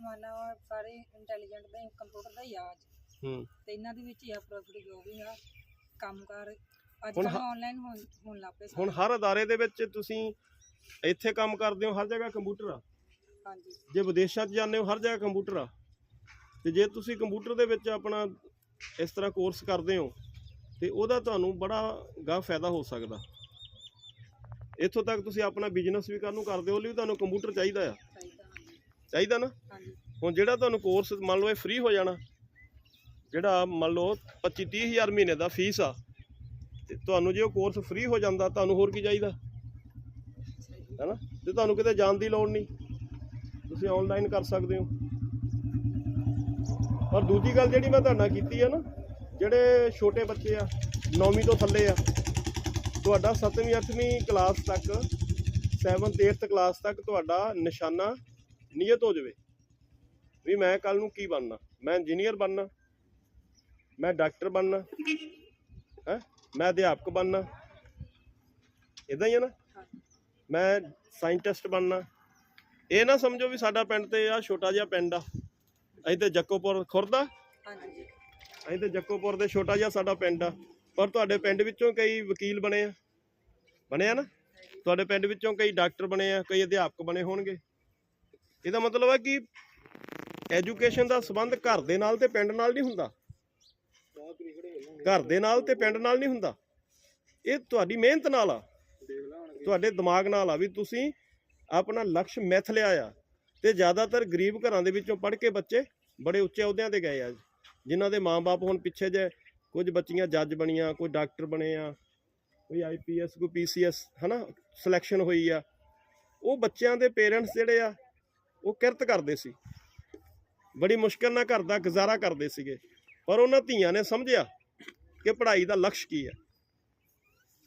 ਜ਼ਮਾਨਾ ਵਾ ਸਾਰੇ ਇੰਟੈਲੀਜੈਂਟ ਦੇ ਕੰਪਿਊਟਰ ਦਾ ਹੀ ਆ ਅੱਜ। ਹੂੰ। ਤੇ ਇਹਨਾਂ ਦੇ ਵਿੱਚ ਹੀ ਆ ਪ੍ਰੋਫਿਟ ਜੋ ਵੀ ਆ ਕੰਮਕਾਰ। ਅੱਜ ਹੁਣ ਕੱਲ੍ਹ ਹ- ਆਨਲਾਈਨ ਹੋਣ ਲੱਗ ਪਏ ਹੁਣ ਸਾਰੇ। ਹਰ ਅਦਾਰੇ ਦੇ ਵਿੱਚ ਤੁਸੀਂ ਇੱਥੇ ਕੰਮ ਕਰਦੇ ਹੋ ਹਰ ਜਗ੍ਹਾ ਕੰਪਿਊਟਰ ਆ? ਹਾਂਜੀ। ਜੇ ਵਿਦੇਸ਼ਾਂ 'ਚ ਜਾਂਦੇ ਹੋ ਹਰ ਜਗ੍ਹਾ ਕੰਪਿਊਟਰ ਆ? ਤੇ ਜੇ ਤੁਸੀਂ ਕੰਪਿਊਟਰ ਦੇ ਵਿੱਚ ਆਪਣਾ ਇਸ ਤਰ੍ਹਾਂ ਕੋਰਸ ਕਰਦੇ ਹੋ ਤੇ ਉਹਦਾ ਤੁਹਾਨੂੰ ਬੜਾ ਗਾ ਫਾਇਦਾ ਹੋ ਸਕਦਾ। ਇੱਥੋਂ ਤੱਕ ਤੁਸੀਂ ਆਪਣਾ ਬਿਜ਼ਨਸ ਵੀ ਕਰਨ ਨੂੰ ਕਰਦੇ ਹੋ ਲਈ ਵੀ ਤੁਹਾਨੂੰ ਕੰਪਿਊਟਰ ਚਾਹੀਦਾ ਆ। ਚਾਹੀਦਾ ਨਾ। ਹੁਣ ਜਿਹੜਾ ਤੁਹਾਨੂੰ ਕੋਰਸ ਮੰਨ ਲਓ ਇਹ ਫ੍ਰੀ ਹੋ ਜਾਣਾ ਜਿਹੜਾ ਮੰਨ ਲਓ 25 30 ਹਜ਼ਾਰ ਮਹੀਨੇ ਦਾ ਫੀਸ ਆ ਤੇ ਤੁਹਾਨੂੰ ਜੇ ਉਹ ਕੋਰਸ ਫ੍ਰੀ ਹੋ ਜਾਂਦਾ ਤੁਹਾਨੂੰ ਹੋਰ ਕੀ ਚਾਹੀਦਾ? ਹੈਨਾ? ਤੇ ਤੁਹਾਨੂੰ ਕਿਤੇ ਜਾਣ ਦੀ ਲੋੜ ਨਹੀਂ। ਤੁਸੀਂ ਆਨਲਾਈਨ ਕਰ ਸਕਦੇ ਹੋ। ਔਰ ਦੂਜੀ ਗੱਲ ਜਿਹੜੀ ਮੈਂ ਤੁਹਾਡੇ ਕੀਤੀ ਆ ਨਾ ਜਿਹੜੇ ਛੋਟੇ ਬੱਚੇ ਆ 9ਵੀਂ ਤੋਂ ਥੱਲੇ ਆ ਤੁਹਾਡਾ 7ਵੀਂ 8ਵੀਂ ਕਲਾਸ ਤੱਕ 7th 8th ਕਲਾਸ ਤੱਕ ਤੁਹਾਡਾ ਨਿਸ਼ਾਨਾ ਨਿਯਤ ਹੋ ਜਾਵੇ। ਵੀ ਮੈਂ ਕੱਲ ਨੂੰ ਕੀ ਬਣਨਾ? ਮੈਂ ਇੰਜੀਨੀਅਰ ਬਣਨਾ। ਮੈਂ ਡਾਕਟਰ ਬਣਨਾ। ਹੈ? ਮੈਂ ਅਧਿਆਪਕ ਬਣਨਾ। ਇਦਾਂ ਹੀ ਹੈ ਨਾ? ਮੈਂ ਸਾਇੰਟਿਸਟ ਬਣਨਾ। ਇਹ ਨਾ ਸਮਝੋ ਵੀ ਸਾਡਾ ਪਿੰਡ ਤੇ ਆ ਛੋਟਾ ਜਿਹਾ ਪਿੰਡ ਆ। ਅਸੀਂ ਤੇ ਜੱਕੋਪੁਰ ਖੁਰਦਾ ਹਾਂਜੀ। ਅਸੀਂ ਤੇ ਜੱਕੋਪੁਰ ਦੇ ਛੋਟਾ ਜਿਹਾ ਸਾਡਾ ਪਿੰਡ ਆ। ਪਰ ਤੁਹਾਡੇ ਪਿੰਡ ਵਿੱਚੋਂ ਕਈ ਵਕੀਲ ਬਣੇ ਆ। ਬਣੇ ਆ ਨਾ? ਤੁਹਾਡੇ ਪਿੰਡ ਵਿੱਚੋਂ ਕਈ ਡਾਕਟਰ ਬਣੇ ਆ ਕਈ ਅਧਿਆਪਕ ਬਣੇ ਹੋਣਗੇ। ਇਹਦਾ ਮਤਲਬ ਹੈ ਕਿ ਐਜੂਕੇਸ਼ਨ ਦਾ ਸੰਬੰਧ ਘਰ ਦੇ ਨਾਲ ਤੇ ਪਿੰਡ ਨਾਲ ਨਹੀਂ ਹੁੰਦਾ। ਘਰ ਦੇ ਨਾਲ ਤੇ ਪਿੰਡ ਨਾਲ ਨਹੀਂ ਹੁੰਦਾ। ਇਹ ਤੁਹਾਡੀ ਮਿਹਨਤ ਨਾਲ ਆ। ਤੁਹਾਡੇ ਦਿਮਾਗ ਨਾਲ ਆ ਵੀ ਤੁਸੀਂ ਆਪਣਾ ਲਕਸ਼ ਮਿੱਥ ਲਿਆ ਆ ਤੇ ਜ਼ਿਆਦਾਤਰ ਗਰੀਬ ਘਰਾਂ ਦੇ ਵਿੱਚੋਂ ਪੜ੍ਹ ਕੇ ਬੱਚੇ ਬੜੇ ਉੱਚੇ ਅਹੁਦਿਆਂ ਤੇ ਗਏ ਆ। ਜਿਨ੍ਹਾਂ ਦੇ ਮਾਪੇ ਹੁਣ ਪਿੱਛੇ ਜੇ ਕੁਝ ਬੱਚੀਆਂ ਜੱਜ ਬਣੀਆਂ, ਕੋਈ ਡਾਕਟਰ ਬਣੇ ਆ, ਕੋਈ ਆਈਪੀਐਸ ਕੋਈ ਪੀਸੀਐਸ ਹਨਾ ਸਿਲੈਕਸ਼ਨ ਹੋਈ ਆ। ਉਹ ਬੱਚਿਆਂ ਦੇ ਪੇਰੈਂਟਸ ਜਿਹੜੇ ਆ ਉਹ ਕਿਰਤ ਕਰਦੇ ਸੀ। ਬੜੀ ਮੁਸ਼ਕਲ ਨਾਲ ਘਰ ਦਾ ਗੁਜ਼ਾਰਾ ਕਰਦੇ ਸੀਗੇ। ਪਰ ਉਹਨਾਂ ਧੀਆਂ ਨੇ ਸਮਝਿਆ ਕਿ ਪੜ੍ਹਾਈ ਦਾ ਲਕਸ਼ ਕੀ ਹੈ।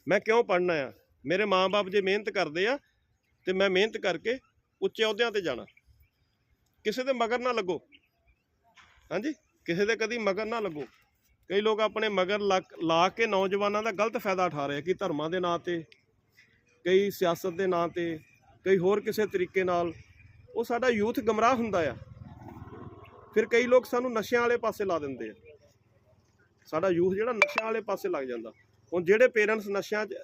ਮੈਂ ਕਿਉਂ ਪੜ੍ਹਨਾ ਆ? ਮੇਰੇ ਮਾਪੇ ਜੇ ਮਿਹਨਤ ਕਰਦੇ ਆ ਤੇ ਮੈਂ ਮਿਹਨਤ ਕਰਕੇ ਉੱਚੇ ਅਹੁਦਿਆਂ ਤੇ ਜਾਣਾ। ਕਿਸੇ ਦੇ ਮਗਰ ਨਾ ਲੱਗੋ। ਹਾਂਜੀ? ਕਿਸੇ ਦੇ ਕਦੀ ਮਗਰ ਨਾ ਲੱਗੋ। ਕਈ ਲੋਕ ਆਪਣੇ ਮਗਰ ਲਾ ਕੇ ਨੌਜਵਾਨਾਂ ਦਾ ਗਲਤ ਫਾਇਦਾ ਉਠਾ ਰਹੇ ਕਿ ਧਰਮਾਂ ਦੇ ਨਾਂ ਤੇ, ਕਈ ਸਿਆਸਤ ਦੇ ਨਾਂ ਤੇ, ਕਈ ਹੋਰ ਕਿਸੇ ਤਰੀਕੇ ਨਾਲ ਉਹ ਸਾਡਾ ਯੂਥ ਗਮਰਾਹ ਹੁੰਦਾ ਆ। ਫਿਰ ਕਈ ਲੋਕ ਸਾਨੂੰ ਨਸ਼ਿਆਂ ਵਾਲੇ ਪਾਸੇ ਲਾ ਦਿੰਦੇ ਆ। ਸਾਡਾ ਯੂਥ ਜਿਹੜਾ ਨਸ਼ਿਆਂ ਵਾਲੇ ਪਾਸੇ ਲੱਗ ਜਾਂਦਾ। ਹੁਣ ਜਿਹੜੇ ਪੇਰੈਂਟਸ ਨਸ਼ਿਆਂ 'ਚ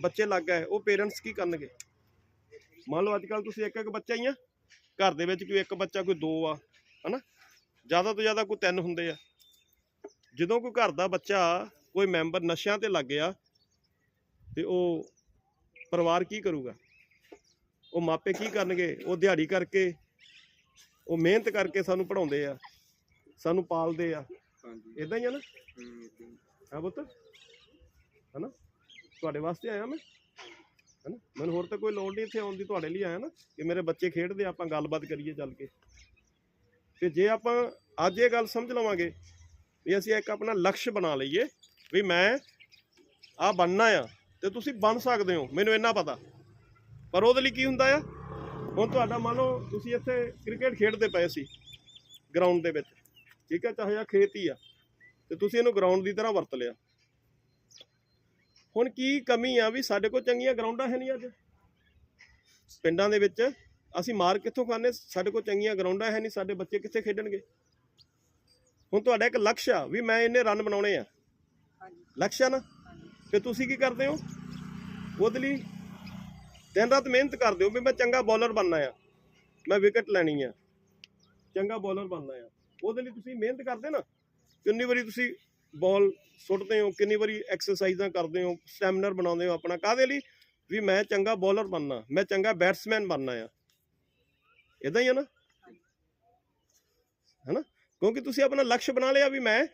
ਬੱਚੇ ਲੱਗ ਗਏ, ਉਹ ਪੇਰੈਂਟਸ ਕੀ ਕਰਨਗੇ? ਮੰਨ ਲਓ ਅੱਜ ਕੱਲ ਤੁਸੀਂ ਇੱਕ ਇੱਕ ਬੱਚਾ ਹੀ ਆ। ਘਰ ਦੇ ਵਿੱਚ ਕੋਈ ਇੱਕ ਬੱਚਾ, ਕੋਈ ਦੋ ਆ, ਹਨਾ? ਜ਼ਿਆਦਾ ਤੋਂ ਜ਼ਿਆਦਾ ਕੋਈ ਤਿੰਨ ਹੁੰਦੇ ਆ। ਜਦੋਂ ਕੋਈ ਘਰ ਦਾ ਬੱਚਾ, ਕੋਈ ਮੈਂਬਰ ਨਸ਼ਿਆਂ ਤੇ ਲੱਗ ਗਿਆ, ਤੇ ਉਹ ਪਰਿਵਾਰ ਕੀ ਕਰੂਗਾ? ਉਹ ਮਾਪੇ ਕੀ ਕਰਨਗੇ? ਉਹ ਦਿਹਾੜੀ ਕਰਕੇ ਉਹ ਮਿਹਨਤ ਕਰਕੇ ਸਾਨੂੰ ਪੜਾਉਂਦੇ ਆ ਸਾਨੂੰ ਪਾਲਦੇ ਆ। ਇਦਾਂ ਹੀ ਆ ਨਾ? ਹੂੰ ਹੈ। ਪੁੱਤ? ਹਨਾ? ਤੁਹਾਡੇ ਵਾਸਤੇ ਆਇਆ ਮੈਂ? ਹਨਾ? ਮੈਨੂੰ ਹੋਰ ਤਾਂ ਕੋਈ ਲੋੜ ਨਹੀਂ ਇੱਥੇ ਆਉਣ ਦੀ ਤੁਹਾਡੇ ਲਈ ਆਇਆ ਨਾ? ਕਿ ਮੇਰੇ ਬੱਚੇ ਖੇਡਦੇ ਆਪਾਂ ਗੱਲਬਾਤ ਕਰੀਏ ਚੱਲ ਕੇ। ਤੇ ਜੇ ਆਪਾਂ ਅੱਜ ਇਹ ਗੱਲ ਸਮਝ ਲਵਾਂਗੇ ਵੀ ਅਸੀਂ ਇੱਕ ਆਪਣਾ ਲਕਸ਼ ਬਣਾ ਲਈਏ ਵੀ ਮੈਂ ਆ ਬਣਨਾ ਆ ਤੇ ਤੁਸੀਂ ਬਣ ਸਕਦੇ ਹੋ ਮੈਨੂੰ ਇੰਨਾ ਪਤਾ। ਪਰ ਉਹਦੇ ਲਈ ਕੀ ਹੁੰਦਾ ਆ? ਹੁਣ ਤੁਹਾਡਾ ਮੰਨ ਲਓ ਤੁਸੀਂ ਇੱਥੇ ਕ੍ਰਿਕਟ ਖੇਡਦੇ ਪਏ ਸੀ ਗਰਾਊਂਡ ਦੇ ਵਿੱਚ। ਠੀਕ ਹੈ ਚਾਹੇ ਆ ਖੇਤ ਹੀ ਆ। ਤੇ ਤੁਸੀਂ ਇਹਨੂੰ ਗਰਾਊਂਡ ਦੀ ਤਰ੍ਹਾਂ ਵਰਤ ਲਿਆ। ਹੁਣ ਕੀ ਕਮੀ ਆ ਵੀ ਸਾਡੇ ਕੋਲ ਚੰਗੀਆਂ ਗਰਾਊਂਡਾਂ ਹੈ ਨਹੀਂ ਅੱਜ? ਪਿੰਡਾਂ ਦੇ ਵਿੱਚ ਅਸੀਂ ਮਾਰ ਕਿੱਥੋਂ ਖਾਣੇ ਸਾਡੇ ਕੋਲ ਚੰਗੀਆਂ ਗਰਾਊਂਡਾਂ ਹੈ ਨਹੀਂ ਸਾਡੇ ਬੱਚੇ ਕਿੱਥੇ ਖੇਡਣਗੇ? ਹੁਣ ਤੁਹਾਡਾ ਇੱਕ ਲਕਸ਼ ਆ ਵੀ ਮੈਂ ਇੰਨੇ ਰਨ ਬਣਾਉਣੇ ਆ। ਲਕਸ਼ ਆ ਨਾ? ਤੇ ਤੁਸੀਂ ਕੀ ਕਰਦੇ ਹੋ? ਉਹਦੇ ਲਈ ਦਿਨ ਰਾਤ ਮਿਹਨਤ ਕਰਦੇ ਹੋ ਵੀ ਮੈਂ ਚੰਗਾ ਬੌਲਰ ਬਣਨਾ ਆ। ਮੈਂ ਵਿਕਟ ਲੈਣੀ ਆ। ਚੰਗਾ ਬੌਲਰ ਬਣਨਾ ਆ। ਉਹਦੇ ਲਈ ਤੁਸੀਂ ਮਿਹਨਤ ਕਰਦੇ ਨਾ, ਕਿੰਨੀ ਵਾਰੀ ਤੁਸੀਂ ਬਾਲ ਸੁੱਟਦੇ ਹੋ, ਕਿੰਨੀ ਵਾਰੀ ਐਕਸਰਸਾਈਜ਼ਾਂ ਕਰਦੇ ਹੋ ਸਟੈਮਿਨਰ ਬਣਾਉਂਦੇ ਹੋ ਆਪਣਾ, ਕਾਹਦੇ ਲਈ? ਵੀ ਮੈਂ ਚੰਗਾ ਬੌਲਰ ਬਣਨਾ, ਮੈਂ ਚੰਗਾ ਬੈਟਸਮੈਨ ਬਣਨਾ ਆ। ਇਦਾਂ ਹੀ ਹੈ ਨਾ? ਹੈਨਾ? ਕਿਉਂਕਿ ਤੁਸੀਂ ਆਪਣਾ ਲਕਸ਼ ਬਣਾ ਲਿਆ ਵੀ ਮੈਂ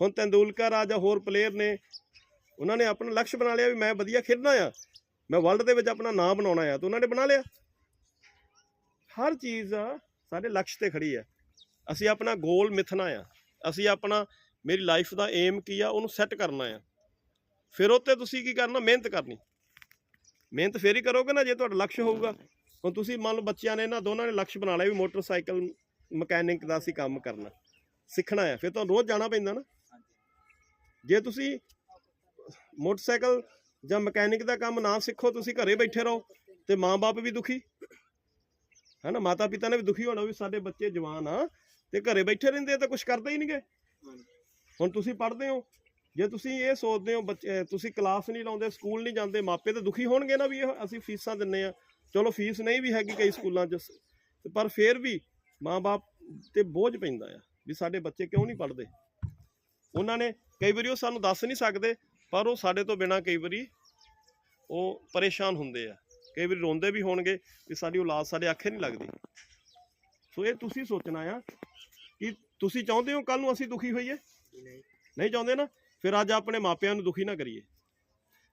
ਹੁਣ ਤੰਦੂਲਕਰ ਆ ਜਾਂ ਹੋਰ ਪਲੇਅਰ ਨੇ, ਉਹਨਾਂ ਨੇ ਆਪਣਾ ਲਕਸ਼ ਬਣਾ ਲਿਆ ਵੀ ਮੈਂ ਵਧੀਆ ਖੇਡਣਾ ਆ। ਮੈਂ ਵਰਲਡ ਦੇ ਵਿੱਚ ਆਪਣਾ ਨਾਮ ਬਣਾਉਣਾ ਆ ਤਾਂ ਉਹਨਾਂ ਨੇ ਬਣਾ ਲਿਆ। ਹਰ ਚੀਜ਼ ਸਾਡੇ ਲਕਸ਼ ਤੇ ਖੜੀ ਹੈ ਅਸੀਂ ਆਪਣਾ ਗੋਲ ਮਿਥਣਾ ਆ। ਅਸੀਂ ਆਪਣਾ ਮੇਰੀ ਲਾਈਫ ਦਾ ਏਮ ਕੀ ਆ ਉਹਨੂੰ ਸੈੱਟ ਕਰਨਾ ਆ। ਫਿਰ ਉੱਤੇ ਤੁਸੀਂ ਕੀ ਕਰਨਾ? ਮਿਹਨਤ ਕਰਨੀ। ਮਿਹਨਤ ਫੇਰ ਹੀ ਕਰੋਗੇ ਨਾ ਜੇ ਤੁਹਾਡਾ ਲਕਸ਼ ਹੋਊਗਾ। ਹੁਣ ਤੁਸੀਂ ਮੰਨ ਲਓ ਬੱਚਿਆਂ ਨੇ ਇਹਨਾਂ ਦੋਨਾਂ ਨੇ ਲਕਸ਼ ਬਣਾ ਲਿਆ ਵੀ ਮੋਟਰਸਾਈਕਲ ਮਕੈਨਿਕ ਦਾ ਅਸੀਂ ਕੰਮ ਕਰਨਾ। ਸਿੱਖਣਾ ਆ। ਫਿਰ ਤੁਹਾਨੂੰ ਰੋਜ਼ ਜਾਣਾ ਪੈਂਦਾ ਨਾ। ਜੇ ਤੁਸੀਂ ਮੋਟਰਸਾਈਕਲ ਜਾਂ ਮਕੈਨਿਕ ਦਾ ਕੰਮ ਨਾ ਸਿੱਖੋ, ਤੁਸੀਂ ਘਰੇ ਬੈਠੇ ਰਹੋ ਤੇ ਬਾਪ ਵੀ ਦੁਖੀ। ਹੈਨਾ ਮਾਤਾ ਪਿਤਾ ਨੇ ਵੀ ਦੁਖੀ ਹੋਣਾ ਵੀ ਸਾਡੇ ਬੱਚੇ ਜਵਾਨ ਆ ਤੇ ਘਰੇ ਬੈਠੇ ਰਹਿੰਦੇ ਤਾਂ ਕੁਝ ਕਰਦੇ ਹੀ ਨਹੀਂਗੇ। ਹੁਣ ਤੁਸੀਂ ਪੜ੍ਹਦੇ ਹੋ, ਜੇ ਤੁਸੀਂ ਇਹ ਸੋਚਦੇ ਹੋ ਬੱਚੇ ਤੁਸੀਂ ਕਲਾਸ ਨਹੀਂ ਲਾਉਂਦੇ, ਸਕੂਲ ਨਹੀਂ ਜਾਂਦੇ, ਮਾਪੇ ਤਾਂ ਦੁਖੀ ਹੋਣਗੇ ਨਾ ਵੀ ਇਹ ਅਸੀਂ ਫੀਸਾਂ ਦਿੰਨੇ ਆ। ਚਲੋ, ਫੀਸ ਨਹੀਂ ਵੀ ਹੈਗੀ ਕਈ ਸਕੂਲਾਂ 'ਚ ਪਰ ਫਿਰ ਵੀ ਮਾਂ-ਬਾਪ ਤੇ ਬੋਝ ਪੈਂਦਾ ਆ ਵੀ ਸਾਡੇ ਬੱਚੇ ਕਿਉਂ ਨਹੀਂ ਪੜ੍ਹਦੇ। ਉਹਨਾਂ ਨੇ ਕਈ ਵਾਰੀ ਉਹ ਸਾਨੂੰ ਦੱਸ ਨਹੀਂ ਸਕਦੇ ਪਰ ਉਹ ਸਾਡੇ ਤੋਂ ਬਿਨਾ ਕਈ ਵਾਰੀ ਉਹ ਪਰੇਸ਼ਾਨ ਹੁੰਦੇ ਆ। ਕਈ ਵਾਰੀ ਰੋਂਦੇ ਵੀ ਹੋਣਗੇ ਕਿ ਸਾਡੀ ਔਲਾਦ ਸਾਡੇ ਆਖੇ ਨਹੀਂ ਲੱਗਦੀ। ਸੋ ਇਹ ਤੁਸੀਂ ਸੋਚਣਾ ਆ ਕਿ ਤੁਸੀਂ ਚਾਹੁੰਦੇ ਹੋ ਕੱਲ ਨੂੰ ਅਸੀਂ ਦੁਖੀ ਹੋਈਏ? ਨਹੀਂ ਚਾਹੁੰਦੇ ਨਾ? ਫਿਰ ਅੱਜ ਆਪਣੇ ਮਾਪਿਆਂ ਨੂੰ ਦੁਖੀ ਨਾ ਕਰੀਏ।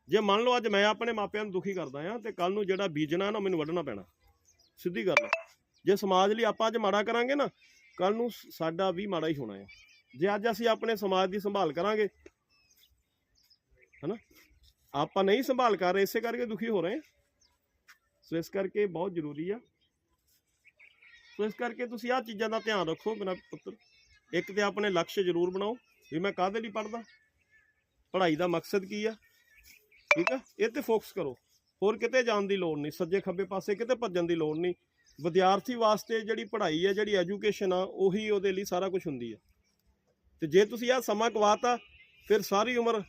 ਜੇ ਮੰਨ ਲਓ ਅੱਜ ਮੈਂ ਆਪਣੇ ਮਾਪਿਆਂ ਨੂੰ ਦੁਖੀ ਕਰਦਾ ਆ ਤੇ ਕੱਲ ਨੂੰ ਜਿਹੜਾ ਬੀਜਣਾ ਨਾ ਮੈਨੂੰ ਵੱਢਣਾ ਪੈਣਾ। ਸਿੱਧੀ ਗੱਲ ਆ। ਜੇ ਸਮਾਜ ਲਈ ਆਪਾਂ ਅੱਜ ਮਾੜਾ ਕਰਾਂਗੇ ਨਾ ਕੱਲ ਨੂੰ ਸਾਡਾ ਵੀ ਮਾੜਾ ਹੀ ਹੋਣਾ ਆ। ਜੇ ਅੱਜ ਅਸੀਂ ਆਪਣੇ ਸਮਾਜ ਦੀ ਸੰਭਾਲ ਕਰਾਂਗੇ ਹਨਾ? ਆਪਾਂ ਨਹੀਂ ਸੰਭਾਲ ਕਰ ਰਹੇ, ਇਸੇ ਕਰਕੇ ਦੁਖੀ ਹੋ ਰਹੇ ਹਾਂ। ਸੋ ਇਸ ਕਰਕੇ ਬਹੁਤ ਜ਼ਰੂਰੀ ਆ। ਸੋ ਇਸ ਕਰਕੇ ਤੁਸੀਂ ਆਹ ਚੀਜ਼ਾਂ ਦਾ ਧਿਆਨ ਰੱਖੋ ਮੇਰਾ ਪੁੱਤਰ। ਇੱਕ ਤੇ ਆਪਣੇ ਲਕਸ਼ ਜ਼ਰੂਰ ਬਣਾਓ ਵੀ ਮੈਂ ਕਾਹਦੇ ਲਈ ਪੜ੍ਹਦਾ? ਪੜ੍ਹਾਈ ਦਾ ਮਕਸਦ ਕੀ ਆ? ਠੀਕ ਆ? ਇਹ ਤੇ ਫੋਕਸ ਕਰੋ। ਹੋਰ ਕਿਤੇ ਜਾਣ ਦੀ ਲੋੜ ਨਹੀਂ, ਸੱਜੇ ਖੱਬੇ ਪਾਸੇ ਕਿਤੇ ਭੱਜਣ ਦੀ ਲੋੜ ਨਹੀਂ। ਵਿਦਿਆਰਥੀ ਵਾਸਤੇ ਜਿਹੜੀ ਪੜ੍ਹਾਈ ਆ, ਜਿਹੜੀ ਐਜੂਕੇਸ਼ਨ ਆ, ਉਹੀ ਉਹਦੇ ਲਈ ਸਾਰਾ ਕੁਝ ਹੁੰਦੀ ਆ। ਤੇ ਜੇ ਤੁਸੀਂ ਆ ਸਮਾਂ ਗਵਾਤਾ ਫਿਰ ਸਾਰੀ ਉਮਰ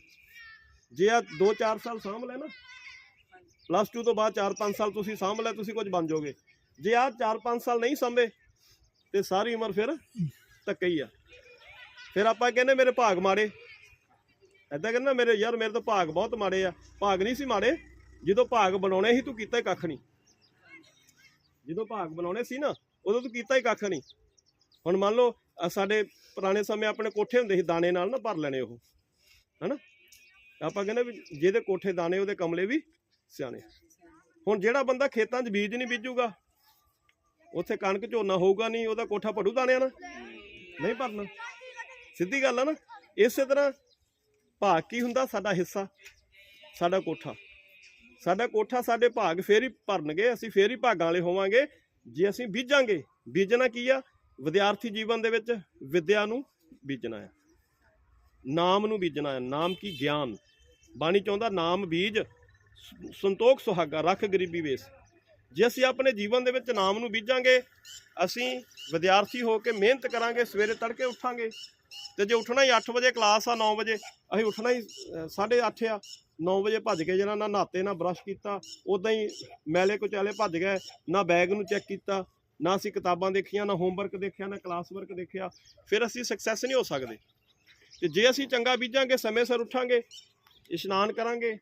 ਜੇ ਆ 2-4 ਸਾਲ ਸਾਂਭ ਲੈ ਨਾ। ਪਲੱਸ 2 ਤੋਂ ਬਾਅਦ 4-5 ਸਾਲ ਤੁਸੀਂ ਸਾਂਭ ਲੈ, ਤੁਸੀਂ ਕੁਝ ਬਣ ਜਾਓਗੇ। ਜੇ ਆ 4-5 ਸਾਲ ਨਹੀਂ ਸਾਂਭੇ, ਤੇ ਸਾਰੀ ਉਮਰ ਫਿਰ ਧੱਕੇ ਹੀ ਆ। ਫਿਰ ਆਪਾਂ ਕਹਿੰਦੇ ਮੇਰੇ ਭਾਗ ਮਾੜੇ। ਐਦਾਂ ਕਹਿੰਦਾ ਮੇਰੇ, ਯਾਰ ਮੇਰੇ ਤਾਂ ਭਾਗ ਬਹੁਤ ਮਾੜੇ ਆ। ਭਾਗ ਨਹੀਂ ਸੀ ਮਾੜੇ, ਜਦੋਂ ਭਾਗ ਬਣਾਉਣੇ ਸੀ ਤੂੰ ਕੀਤਾ ਹੀ ਕੱਖ ਨਹੀਂ। ਜਦੋਂ ਭਾਗ ਬਣਾਉਣੇ ਸੀ ਨਾ, ਉਦੋਂ ਤੂੰ ਕੀਤਾ ਹੀ ਕੱਖ ਨਹੀਂ। ਹੁਣ ਮੰਨ ਲਓ ਸਾਡੇ ਪੁਰਾਣੇ ਸਮੇਂ ਆਪਣੇ ਕੋਠੇ ਹੁੰਦੇ ਸੀ, ਦਾਣੇ ਨਾਲ ਨਾ ਭਰ ਲੈਣੇ ਉਹ। ਹਨਾ? ਆਪਾਂ ਕਹਿੰਦੇ ਵੀ ਜਿਹਦੇ ਕੋਠੇ ਦਾਣੇ, ਉਹਦੇ ਕਮਲੇ ਵੀ ਸਿਆਣੇ ਹੁਣ ਜਿਹੜਾ ਬੰਦਾ ਖੇਤਾਂ 'ਚ ਬੀਜ ਨਹੀਂ ਬੀਜੂਗਾ, ਉੱਥੇ ਕਣਕ ਝੋਨਾ ਹੋਊਗਾ ਨਹੀਂ, ਉਹਦਾ ਕੋਠਾ ਭੜੂ ਦਾਣਿਆਂ ਨਾਲ ਨਹੀਂ ਭਰਨਾ। ਸਿੱਧੀ ਗੱਲ ਆ ਨਾ। ਇਸੇ ਤਰ੍ਹਾਂ ਭਾਗ ਕੀ ਹੁੰਦਾ? ਸਾਡਾ ਹਿੱਸਾ, ਸਾਡਾ ਕੋਠਾ। ਸਾਡਾ ਕੋਠਾ ਸਾਡੇ ਭਾਗ ਫੇਰ ਹੀ ਭਰਨਗੇ, ਅਸੀਂ ਫੇਰ ਹੀ ਭਾਗਾਂ ਵਾਲੇ ਹੋਵਾਂਗੇ। ਜੇ ਅਸੀਂ ਬੀਜਾਂਗੇ, ਬੀਜਣਾ ਕੀ ਆ? ਵਿਦਿਆਰਥੀ ਜੀਵਨ ਦੇ ਵਿੱਚ ਵਿਦਿਆ ਨੂੰ ਬੀਜਣਾ ਹੈ ਨਾਮ ਨੂੰ ਬੀਜਣਾ ਹੈ ਨਾਮ ਕੀ? ਗਿਆਨ। ਬਾਣੀ ਚਾਹੁੰਦਾ ਨਾਮ, ਬੀਜ ਸੰਤੋਖ, ਸੁਹਾਗਾ, ਰੱਖ ਗਰੀਬੀ ਵੇਸ। ਜੇ ਅਸੀਂ ਆਪਣੇ ਜੀਵਨ ਦੇ ਵਿੱਚ ਨਾਮ ਨੂੰ ਬੀਜਾਂਗੇ, ਅਸੀਂ ਵਿਦਿਆਰਥੀ ਹੋ ਕੇ ਮਿਹਨਤ ਕਰਾਂਗੇ, ਸਵੇਰੇ ਤੜਕੇ ਉੱਠਾਂਗੇ। ਤੇ ਜੇ ਉੱਠਣਾ ਹੀ 8 ਵਜੇ, ਕਲਾਸ ਆ 9 ਵਜੇ, ਅਸੀਂ ਉੱਠਣਾ ਹੀ 8:30 ਆ 9 ਵਜੇ ਭੱਜ ਕੇ ਜਨਾ ਨਾ ਨਹਾਤੇ, ਨਾ ਬਰਸ਼ ਕੀਤਾ ਉਦਾਂ ਹੀ ਮੈਲੇ ਕੁਚਾਲੇ ਭੱਜ ਗਏ, ਨਾ ਬੈਗ ਨੂੰ ਚੈੱਕ ਕੀਤਾ, ਨਾ ਅਸੀਂ ਕਿਤਾਬਾਂ ਦੇਖੀਆਂ, ਨਾ ਹੋਮਵਰਕ ਦੇਖਿਆ, ਨਾ ਕਲਾਸ ਵਰਕ ਦੇਖਿਆ, ਫਿਰ ਅਸੀਂ ਸਕਸੈਸ ਨਹੀਂ ਹੋ ਸਕਦੇ। ਤੇ ਜੇ ਅਸੀਂ ਚੰਗਾ ਬੀਜਾਂਗੇ, ਸਮੇਂ ਸਿਰ ਉੱਠਾਂਗੇ ਇਸ਼ਨਾਨ ਕਰਾਂਗੇ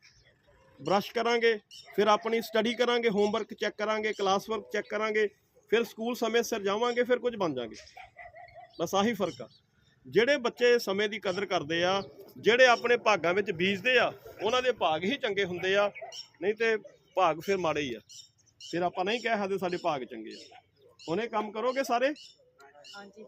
ਬਰਸ਼ ਕਰਾਂਗੇ, ਫਿਰ ਆਪਣੀ ਸਟੱਡੀ ਕਰਾਂਗੇ ਹੋਮਵਰਕ ਚੈੱਕ ਕਰਾਂਗੇ ਕਲਾਸ ਵਰਕ ਚੈੱਕ ਕਰਾਂਗੇ, ਫਿਰ ਸਕੂਲ ਸਮੇਂ ਸਿਰ ਜਾਵਾਂਗੇ, ਫਿਰ ਕੁਝ ਬਣ ਜਾਾਂਗੇ ਬਸ ਆਹੀ ਫ਼ਰਕ ਆ। ਜਿਹੜੇ ਬੱਚੇ ਸਮੇਂ ਦੀ ਕਦਰ ਕਰਦੇ ਆ, ਜਿਹੜੇ ਆਪਣੇ ਭਾਗਾਂ ਵਿੱਚ ਬੀਜਦੇ ਆ, ਉਹਨਾਂ ਦੇ ਭਾਗ ਹੀ ਚੰਗੇ ਹੁੰਦੇ ਆ, ਨਹੀਂ ਤੇ ਭਾਗ ਫਿਰ ਮਾੜੇ ਹੀ ਆ। ਫਿਰ ਆਪਾਂ ਨਹੀਂ ਕਹਿ ਸਕਦੇ ਸਾਡੇ ਭਾਗ ਚੰਗੇ ਆ। ਉਹਨੇ ਕੰਮ ਕਰੋਗੇ ਸਾਰੇ? ਹਾਂਜੀ।